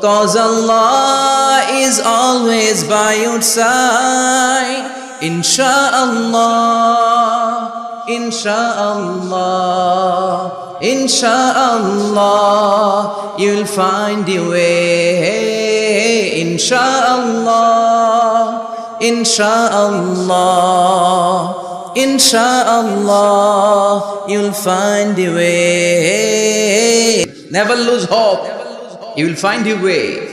Cause Allah is always by your side. Insha'Allah, Insha'Allah, Insha'Allah, you'll find your way. Insha'Allah, Insha'Allah, Insha'Allah, you'll find your way. Never lose hope. You will find your way.